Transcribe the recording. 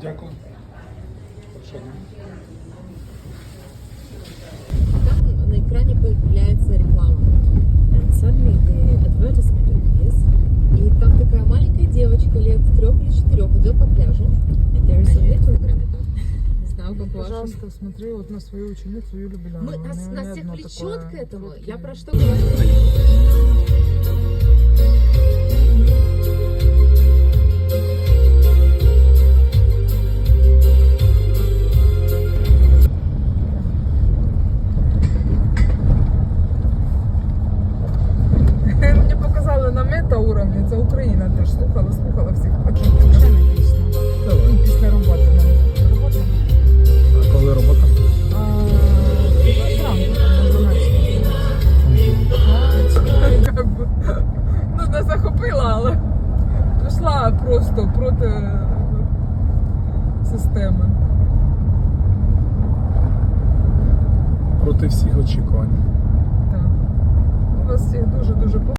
Дякую. Там на экране появляется реклама. And suddenly the advertisement appears. И там такая маленькая девочка лет трех или четырех идет по пляжу. And there is a little грамота. Не знаю, как ваша. Пожалуйста, смотри вот на свою ученицу Юлю Белянову. Мы, нас, нас всех влечет такое к этому. Я про что говорю? На мета-уровні, це Україна теж слухала, слухала всіх. Ну, Після роботи. навіть. Робота. А коли робота? А, ну, зранку, там, на 12. Как би, Ну, не захопила, але пішла просто проти системи. Проти всіх очікувань.